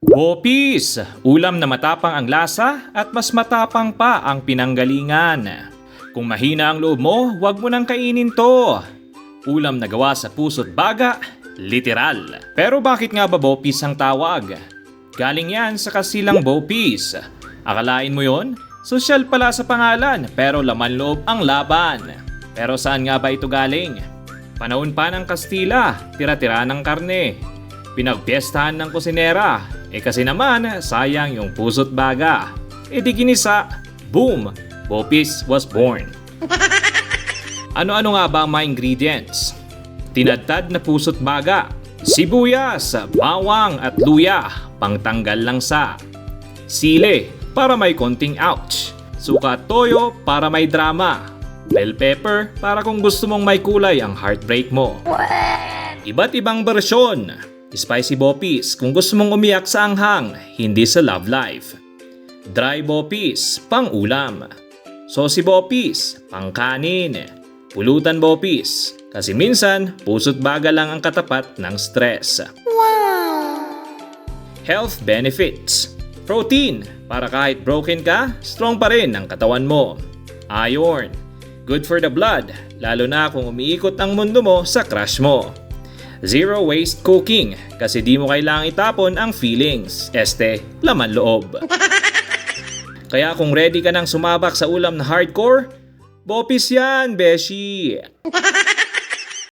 Bopis! Ulam na matapang ang lasa at mas matapang pa ang pinanggalingan. Kung mahina ang loob mo, huwag mo nang kainin to. Ulam na gawa sa puso't baga, literal. Pero bakit nga ba Bopis ang tawag? Galing yan sa kasilang Bopis. Akalain mo yon? Sosyal pala sa pangalan pero laman loob ang laban. Pero saan nga ba ito galing? Panahon pa ng Kastila, tira-tira ng karne. Pinagpiestahan ng kusinera, eh kasi naman sayang yung puso't baga. E di ginisa, boom, Bopis was born. Ano-ano nga ba ang mga ingredients? Tinadtad na puso't baga, sibuyas, bawang at luya, pangtanggal lang sa. Sile, para may konting ouch. Suka at toyo, para may drama. Bell pepper, para kung gusto mong may kulay ang heartbreak mo. Iba't ibang bersyon. Spicy bopis kung gusto mong umiyak sa anghang, hindi sa love life. Dry bopis, pang ulam. Saucy bopis, pang kanin. Pulutan bopis, kasi minsan puso't baga lang ang katapat ng stress. Health benefits. Protein, para kahit broken ka, strong pa rin ang katawan mo. Iron, good for the blood, lalo na kung umiikot ang mundo mo sa crush mo. Zero waste cooking, kasi di mo kailangang itapon ang feelings. Este, laman loob. Kaya kung ready ka nang sumabak sa ulam na hardcore, bopis yan, beshi!